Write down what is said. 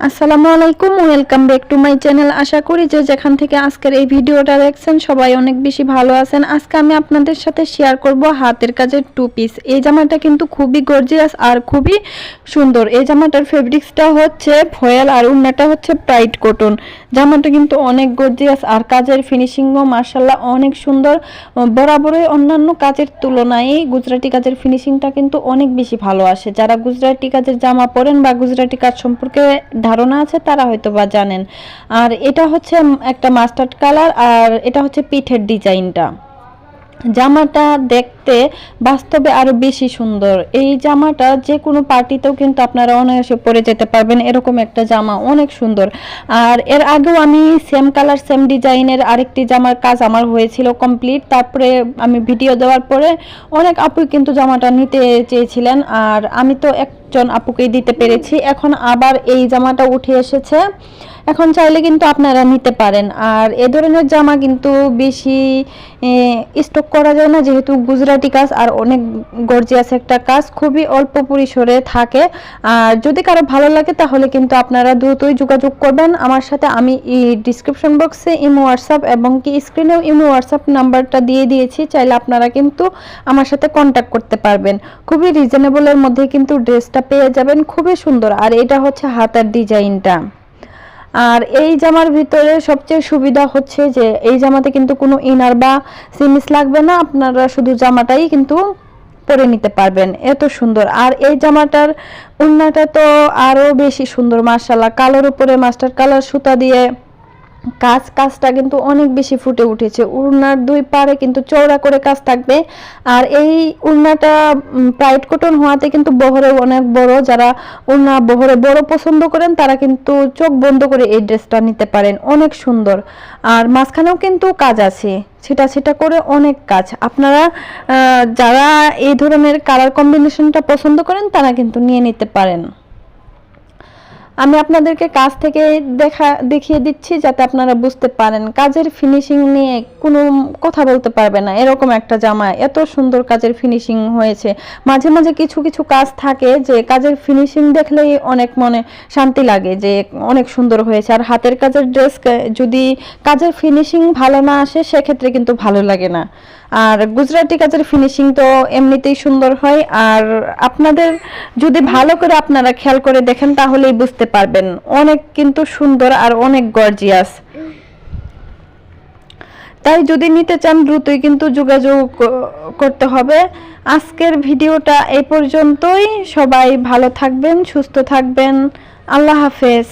আসসালামু আলাইকুম welcome back to my channel আশা করি যে যেখান থেকে আজকের এই ভিডিওটা দেখছেন, সবাই অনেক বেশি ভালো আছেন। আজকে আমি আপনাদের সাথে শেয়ার করব হাতের কাজের টু পিস এই জামাটা কিন্তু খুবই গর্জিয়াস আর খুবই সুন্দর। এই জামাটার ফেব্রিক্সটা হচ্ছে ফয়েল আর উন্নাটা হচ্ছে প্রাইড কটন জামাটা কিন্তু অনেক গর্জিয়াস আর কাজের ফিনিশিংও মার্শাল্লাহ অনেক সুন্দর। বরাবরই অন্যান্য কাজের তুলনায় গুজরাটি কাজের ফিনিশিংটা কিন্তু অনেক বেশি ভালো আসে। যারা গুজরাটি কাজের জামা পরেন বা গুজরাটি কাজ সম্পর্কে ধারণা আছে, তারা হয়তো বা জানেন। আর এটা হচ্ছে একটা মাস্টার্ড কালার, আর এটা হচ্ছে পিঠের ডিজাইনটা। জামাটা দেখতে বাস্তবে আরও বেশি সুন্দর। এই জামাটা যে কোনো পার্টিতেও কিন্তু আপনারা অনায়াসে পরে যেতে পারবেন। এরকম একটা জামা অনেক সুন্দর। আর এর আগেও আমি সেম কালার সেম ডিজাইনের আরেকটি জামার কাজ আমার হয়েছিল কমপ্লিট তারপরে আমি ভিডিও দেওয়ার পরে অনেক আপুই কিন্তু জামাটা নিতে চেয়েছিলেন। আর আমি তো একজন আপুকেই দিতে পেরেছি। এখন আবার এই জামাটা উঠে এসেছে। এখন চাইলে কিন্তু আপনারা নিতে পারেন। আর এ ধরনের জামা কিন্তু বেশি স্টক করা যায় না। যেহেতু গুজরাটি কাজ আর অনেক গর্জিয়াস একটা কাজ খুবই অল্প পরিসরে থাকে। আর যদি কারও ভালো লাগে তাহলে কিন্তু আপনারা দ্রুতই যোগাযোগ করবেন। আমার সাথে আমি ডিসক্রিপশন বক্সে ইমো, হোয়াটসঅ্যাপ এবং কি স্ক্রিনেও ইমো, হোয়াটসঅ্যাপ নাম্বারটা দিয়ে দিয়েছি। চাইলে আপনারা কিন্তু আমার সাথে কন্ট্যাক্ট করতে পারবেন। খুবই রিজনেবলের মধ্যে কিন্তু ড্রেসটা পেয়ে যাবেন। খুবই সুন্দর। আর এটা হচ্ছে হাতার ডিজাইনটা আর এই জামার ভিতরে সবচেয়ে সুবিধা হচ্ছে যে এই জামাতে কিন্তু কোনো ইনার বা সিমিস লাগবে না, আপনারা শুধু জামাটাই কিন্তু পরে নিতে পারবেন। এত সুন্দর। আর এই জামাটার উন্নাটা তো আরও বেশি সুন্দর মার্শাল্লাহ কালোর উপরে মাস্টার কালার সুতা দিয়ে কাজ, কাজটা কিন্তু অনেক বেশি ফুটে উঠেছে। উড়নার দুই পারে কিন্তু চওড়া করে কাজ থাকবে। আর এই উড়নাটা প্রাইড কটন হওয়াতে কিন্তু বহরে অনেক বড়। যারা উড়না বহরে বড় পছন্দ করেন, তারা কিন্তু চোখ বন্ধ করে এই ড্রেসটা নিতে পারেন। অনেক সুন্দর। আর মাঝখানেও কিন্তু কাজ আছে। সেটা সেটা করে অনেক কাজ। আপনারা যারা এই ধরনের কালার কম্বিনেশনটা পছন্দ করেন, তারা কিন্তু নিয়ে নিতে পারেন। আমি আপনাদেরকে কাজ থেকে দেখা, দেখিয়ে দিচ্ছি যাতে আপনারা বুঝতে পারেন। কাজের ফিনিশিং নিয়ে কোনো কথা বলতে পারবে না। এরকম একটা জামা এত সুন্দর কাজের ফিনিশিং হয়েছে। মাঝে মাঝে কিছু কিছু কাজ থাকে যে কাজের ফিনিশিং দেখলেই অনেক মনে শান্তি লাগে যে অনেক সুন্দর হয়েছে। আর হাতের কাজের ড্রেস যদি কাজের ফিনিশিং ভালো না আসে, সেক্ষেত্রে কিন্তু ভালো লাগে না। আর গুজরাটি কাজের ফিনিশিং তো এমনিতেই সুন্দর হয়। আর আপনাদের যদি ভালো করে আপনারা খেয়াল করে দেখেন, তাহলেই বুঝতে পারবেন। অনেক কিন্তু সুন্দর আর অনেক গর্জিয়াস তাই যদি নিতে চান, দ্রুতই কিন্তু যোগাযোগ করতে হবে। আজকের ভিডিওটা এই পর্যন্তই। সবাই ভালো থাকবেন, সুস্থ থাকবেন। আল্লাহ হাফেজ।